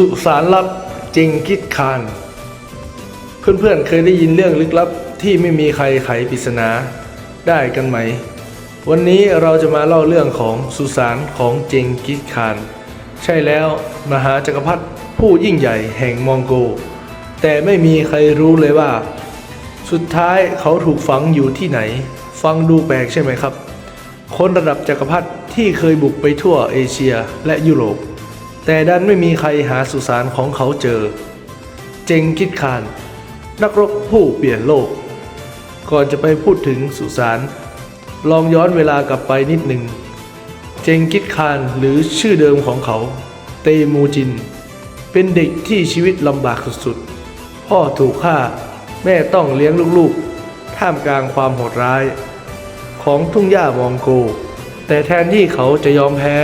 สุสานลับเจงกิดคาน เพื่อนๆ เคยได้ยินเรื่องลึกลับที่ไม่มีใครไขปริศนาได้กันไหม วันนี้เราจะมาเล่าเรื่องของสุสานของเจงกิสคาน ใช่แล้วมหาจักรพรรดิผู้ยิ่งใหญ่แห่งมองโก แต่ไม่มีใครรู้เลยว่า สุดท้ายเขาถูกฝังอยู่ที่ไหน ฟังดูแปลกใช่ไหมครับ คนระดับจักรพรรดิที่เคยบุกไปทั่วเอเชียและยุโรป แต่ดันไม่มีใครหาสุสานของเขาเจอ เจงกิดคาน นักรบผู้เปลี่ยนโลก ก่อนจะไปพูดถึงสุสาน ลองย้อนเวลากลับไปนิดหนึ่ง เจงกิดคานหรือชื่อเดิมของเขา เตมูจิน เป็นเด็กที่ชีวิตลำบากสุดๆ พ่อถูกฆ่า แม่ต้องเลี้ยงลูกๆ ท่ามกลางความโหดร้าย ของทุ่งหญ้ามองโก แต่แทนที่เขาจะยอมแพ้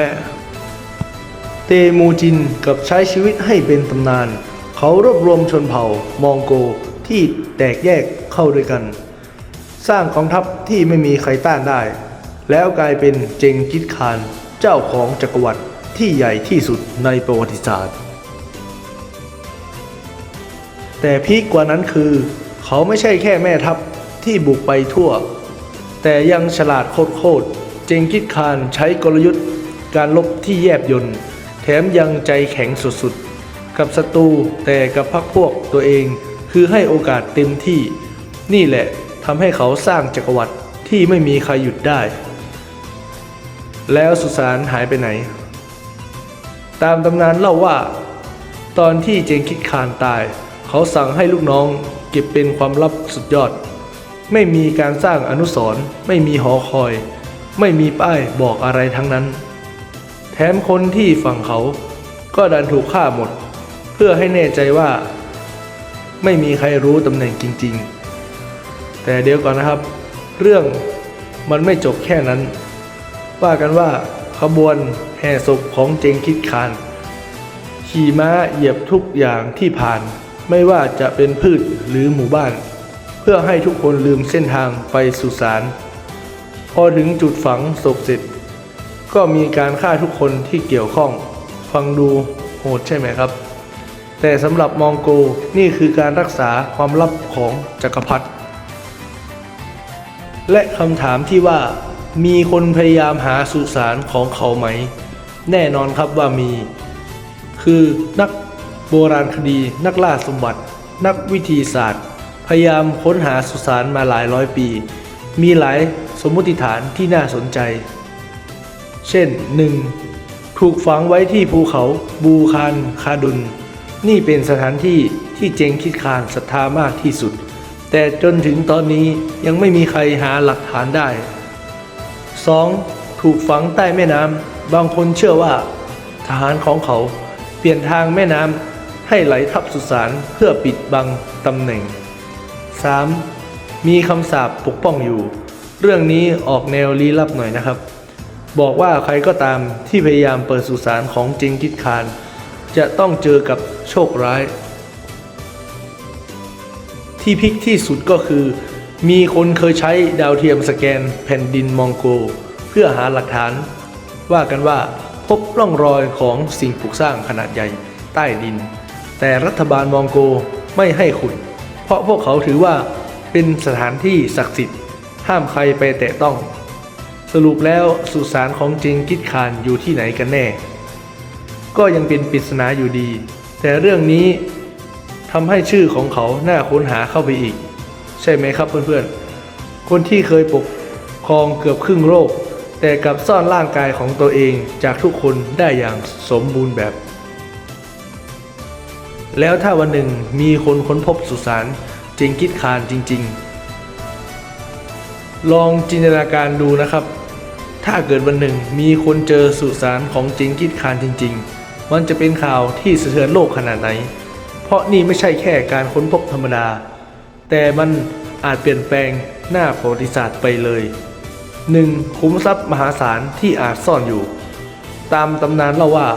เตมูจินกับใช้ชีวิตให้เป็นตำนาน เขารวบรวมชนเผ่ามองโกที่แตกแยกเข้าด้วยกัน สร้างกองทัพที่ไม่มีใครต้านได้ แล้วกลายเป็นเจงกิสคานเจ้าของจักรวรรดิที่ใหญ่ที่สุดในประวัติศาสตร์ แต่พีกกว่านั้นคือ เขาไม่ใช่แค่แม่ทัพที่บุกไปทั่ว แต่ยังฉลาดโคตรเจงกิสคานใช้กลยุทธ์การลบที่แยบยนต์ แถมยังใจแข็งสุดๆ กับศัตรูแต่กับพรรคพวกตัวเอง คือให้โอกาสเต็มที่ นี่แหละทำให้เขาสร้างจักรวรรดิที่ไม่มีใครหยุดได้ แล้วสุสานหายไปไหน ตามตำนานเล่าว่า ตอนที่เจงคิดคานตาย เขาสั่งให้ลูกน้องเก็บเป็นความลับสุดยอด ไม่มีการสร้างอนุสรณ์ไม่มีหอคอย ไม่มีป้ายบอกอะไรทั้งนั้น แถมคนที่ฝั่งเขาก็ดันถูกฆ่าหมด เพื่อให้แน่ใจว่า ไม่มีใครรู้ตำแหน่งจริง ๆ แต่เดี๋ยวก่อนนะครับ เรื่องมันไม่จบแค่นั้น ว่ากันว่าขบวนแห่ศพของเจงคิดคาน ขี่ม้าเหยียบทุกอย่างที่ผ่าน ไม่ว่าจะเป็นพืชหรือหมู่บ้าน เพื่อให้ทุกคนลืมเส้นทางไปสุสานพอถึงจุดฝังศพเสร็จ ก็มีการฆ่าทุกคนที่เกี่ยวข้อง ฟังดูโหดใช่ไหมครับ แต่สำหรับมองโกนี่คือการรักษาความลับของจักรพรรดิและคำถามที่ว่า มีคนพยายามหาสุสานของเขาไหม แน่นอนครับว่ามี คือนักโบราณคดีนักล่าสมบัติ นักวิทยาศาสตร์ พยายามค้นหาสุสานมาหลายร้อยปี มีหลายสมมติฐานที่น่าสนใจ เช่น 1. ถูกฝังไว้ที่ภูเขาบูคานคาดุน นี่เป็นสถานที่ที่เจงคิดคานศรัทธามากที่สุด แต่จนถึงตอนนี้ยังไม่มีใครหาหลักฐานได้ 2. ถูกฝังใต้แม่น้ำบางคนเชื่อว่า ทหารของเขาเปลี่ยนทางแม่น้ำให้ไหลทับสุสานเพื่อปิดบังตำแหน่ง 3. มีคำสาปปกป้องอยู่ เรื่องนี้ออกแนวลี้ลับหน่อยนะครับ บอกว่าใครก็ตามที่พยายามเปิดสุสานของเจงกิสคาน จะต้องเจอกับโชคร้าย ที่พิกที่สุดก็คือ มีคนเคยใช้ดาวเทียมสแกนแผ่นดินมองโก เพื่อหาหลักฐาน ว่ากันว่าพบร่องรอยของสิ่งปลูกสร้างขนาดใหญ่ใต้ดิน แต่รัฐบาลมองโกไม่ให้ขุด เพราะพวกเขาถือว่าเป็นสถานที่ศักดิ์สิทธิ์ ห้ามใครไปแตะต้อง สรุปแล้วสุสานของจริงกิดคานอยู่ที่ไหนกันแน่ ก็ยังเป็นปริศนาอยู่ดี แต่เรื่องนี้ทำให้ชื่อของเขาน่าค้นหาเข้าไปอีก ใช่ไหมครับเพื่อนๆ คนที่เคยปกครองเกือบครึ่งโลกแต่กลับซ่อนร่างกายของตัวเองจากทุกคนได้อย่างสมบูรณ์แบบ แล้วถ้าวันหนึ่งมีคนค้นพบสุสานเจงกิดคานจริง ๆ ลองจินตนาการดูนะครับ ถ้าเกิดวันหนึ่งมีคนเจอสุสานของเจงกิดคานจริง ๆ มันจะเป็นข่าวที่สะเทือนโลกขนาดไหน เพราะนี่ไม่ใช่แค่การค้นพบธรรมดา แต่มันอาจเปลี่ยนแปลงหน้าประวัติศาสตร์ไปเลย 1. คุ้มทรัพย์มหาศาลที่อาจซ่อนอยู่ ตามตำนานเล่าว่า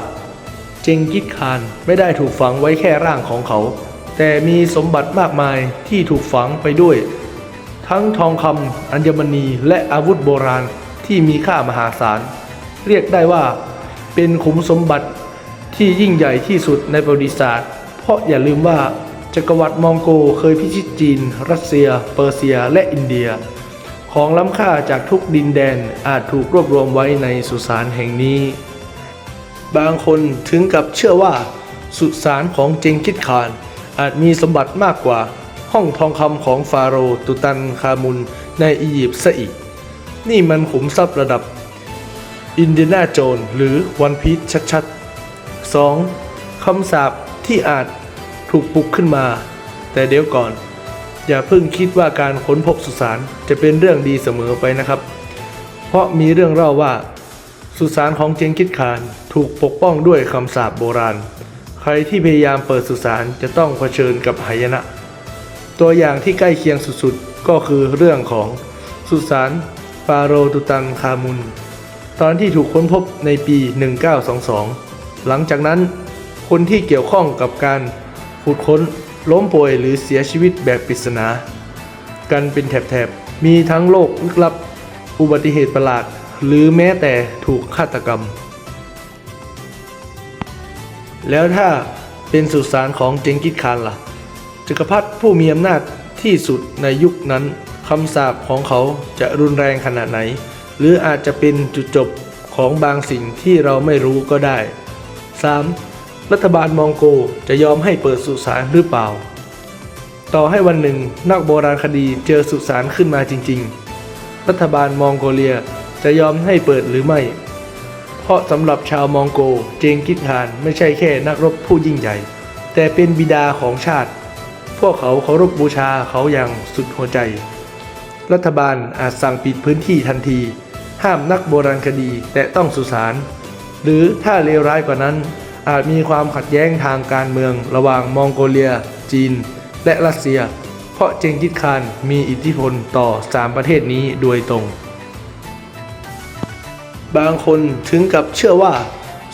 เจงกิสคานไม่ได้ถูกฝังไว้แค่ร่างของเขา แต่มีสมบัติมากมายที่ถูกฝังไปด้วย ทั้งทองคำอัญมณีและอาวุธโบราณ ที่มีค่ามหาศาล เรียกได้ว่าเป็นขุมสมบัติที่ยิ่งใหญ่ที่สุดในประวัติศาสตร์ เพราะอย่าลืมว่าจักรวรรดิมองโกเคยพิชิตจีน รัสเซีย เปอร์เซีย และอินเดีย ของล้ำค่าจากทุกดินแดนอาจถูกรวบรวมไว้ในสุสานแห่งนี้ บางคนถึงกับเชื่อว่า สุสานของเจงกิสข่าน อาจมีสมบัติมากกว่าห้องทองคำของฟาโรห์ตุตันคามุนในอียิปต์ซะอีก นี่มันขุมทรัพย์ระดับอินเดียนาโจนหรือวันพีชชัดๆ 2. คำสาปที่อาจถูกปลุกขึ้นมา แต่เดี๋ยวก่อน อย่าเพิ่งคิดว่าการค้นพบสุสานจะเป็นเรื่องดีเสมอไปนะครับ เพราะมีเรื่องเล่าว่า สุสานของเจงกิสข่านถูกปกป้องด้วยคำสาปโบราณ ใครที่พยายามเปิดสุสานจะต้องเผชิญกับหายนะ ตัวอย่างที่ใกล้เคียงสุดๆ ก็คือเรื่องของสุสาน ฟาโรตุตันคามุน ตอนที่ถูกค้นพบในปี 1922 หลังจากนั้น คนที่เกี่ยวข้องกับการขุดค้นล้มป่วยหรือเสียชีวิตแบบปริศนา กันเป็นแถบๆ มีทั้งโรคลึกลับ อุบัติเหตุประหลาด หรือแม้แต่ถูกฆาตกรรม แล้วถ้าเป็นสุสานของเจงกิสข่านล่ะจักรพรรดิผู้มีอำนาจที่สุดในยุคนั้น คำสาปของเขาจะรุนแรงขนาดไหน หรืออาจจะเป็นจุดจบของบางสิ่งที่เราไม่รู้ก็ได้ 3. รัฐบาลมองโกจะยอมให้เปิดสุสานหรือเปล่า ต่อให้วันหนึ่งนักโบราณคดีเจอสุสานขึ้นมาจริง ๆ รัฐบาลมองโกเลียจะยอมให้เปิดหรือไม่ เพราะสำหรับชาวมองโกเจงกิสข่านไม่ใช่แค่นักรบผู้ยิ่งใหญ่ แต่เป็นบิดาของชาติ พวกเขาเคารพบูชาเขาอย่างสุดหัวใจ รัฐบาลอาจสั่งปิดพื้นที่ทันที ห้ามนักโบราณคดีแตะต้องสุสาน หรือถ้าเลวร้ายกว่านั้น อาจมีความขัดแย้งทางการเมืองระหว่างมองโกเลีย จีน และรัสเซีย เพราะเจงกิสข่านมีอิทธิพลต่อสามประเทศนี้โดยตรง บางคนถึงกับเชื่อว่า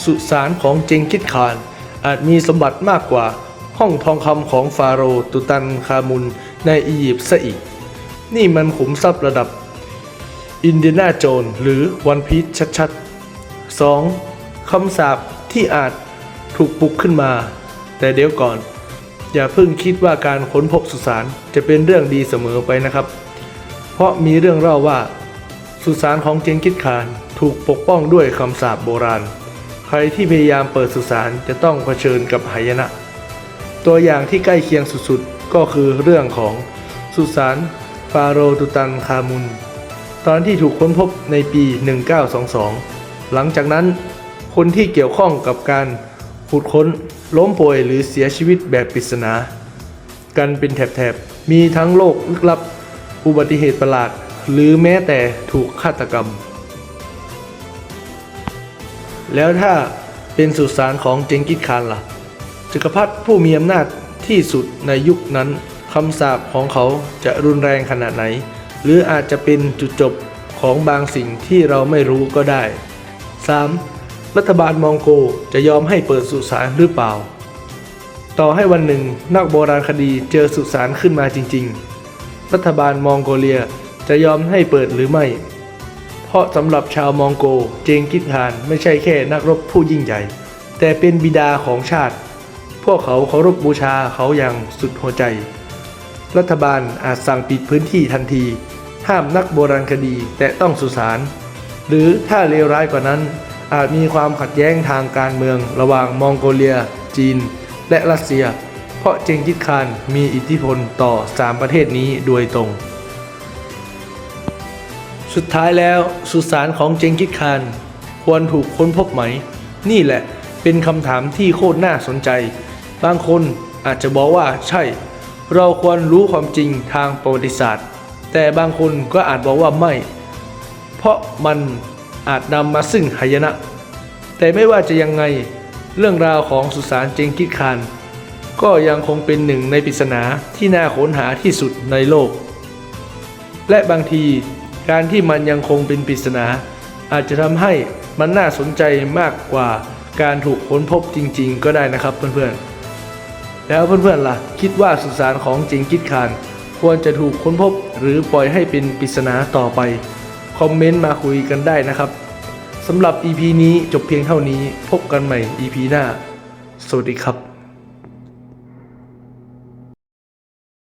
สุสานของเจงกิสข่าน อาจมีสมบัติมากกว่าห้องทองคำของฟาโรห์ตุตันคามุนในอียิปต์ซะอีก นี่มันขุมทรัพย์ระดับอินเดียนาโจนหรือวันพีชชัดๆ 2. คำสาปที่อาจถูกปลุกขึ้นมา แต่เดี๋ยวก่อน อย่าเพิ่งคิดว่าการค้นพบสุสานจะเป็นเรื่องดีเสมอไปนะครับ เพราะมีเรื่องเล่าว่า สุสานของเจงกิสข่านถูกปกป้องด้วยคำสาปโบราณ ใครที่พยายามเปิดสุสานจะต้องเผชิญกับหายนะ ตัวอย่างที่ใกล้เคียงสุดๆ ก็คือเรื่องของสุสาน ฟาโรตุตันคามุน ตอนที่ถูกค้นพบในปี 1922 หลังจากนั้น คนที่เกี่ยวข้องกับการขุดค้นล้มป่วยหรือเสียชีวิตแบบปริศนา กันเป็นแถบๆ มีทั้งโรคลึกลับ อุบัติเหตุประหลาด หรือแม้แต่ถูกฆาตกรรม แล้วถ้าเป็นสุสานของเจงกิสข่านล่ะจักรพรรดิผู้มีอำนาจที่สุดในยุคนั้น คำสาปของเขาจะรุนแรงขนาดไหน หรืออาจจะเป็นจุดจบของบางสิ่งที่เราไม่รู้ก็ได้ 3. รัฐบาลมองโกจะยอมให้เปิดสุสานหรือเปล่า ต่อให้วันหนึ่งนักโบราณคดีเจอสุสานขึ้นมาจริง ๆ รัฐบาลมองโกเลียจะยอมให้เปิดหรือไม่ เพราะสำหรับชาวมองโกเจงกิสข่านไม่ใช่แค่นักรบผู้ยิ่งใหญ่ แต่เป็นบิดาของชาติ พวกเขาเคารพบูชาเขาอย่างสุดหัวใจ รัฐบาลอาจสั่งปิดพื้นที่ทันที ห้ามนักโบราณคดีแตะต้องสุสาน หรือถ้าเลวร้ายกว่านั้น อาจมีความขัดแย้งทางการเมืองระหว่างมองโกเลีย จีน และรัสเซีย เพราะเจงกิสข่านมีอิทธิพลต่อสามประเทศนี้โดยตรง สุดท้ายแล้วสุสานของเจงกิสข่านควรถูกค้นพบไหม นี่แหละเป็นคำถามที่โคตรน่าสนใจ บางคนอาจจะบอกว่าใช่ เราควรรู้ความจริงทางประวัติศาสตร์ แต่บางคนก็อาจบอกว่าไม่ เพราะมันอาจนำมาซึ่งหายนะ แต่ไม่ว่าจะยังไงเรื่องราวของสุสานเจงกิสข่านก็ยังคงเป็นหนึ่งในปริศนาที่น่าค้นหาที่สุดในโลก และบางทีการที่มันยังคงเป็นปริศนา อาจจะทำให้มันน่าสนใจมากกว่าการถูกค้นพบจริง ๆ ก็ได้นะครับเพื่อนๆ แล้วเพื่อนๆล่ะ คิดว่าสุสานของจิงกิสคาน ควรจะถูกค้นพบหรือปล่อยให้เป็นปริศนาต่อไป คอมเมนต์มาคุยกันได้นะครับสำหรับ EP นี้จบเพียงเท่านี้พบกันใหม่ EP หน้า สวัสดีครับ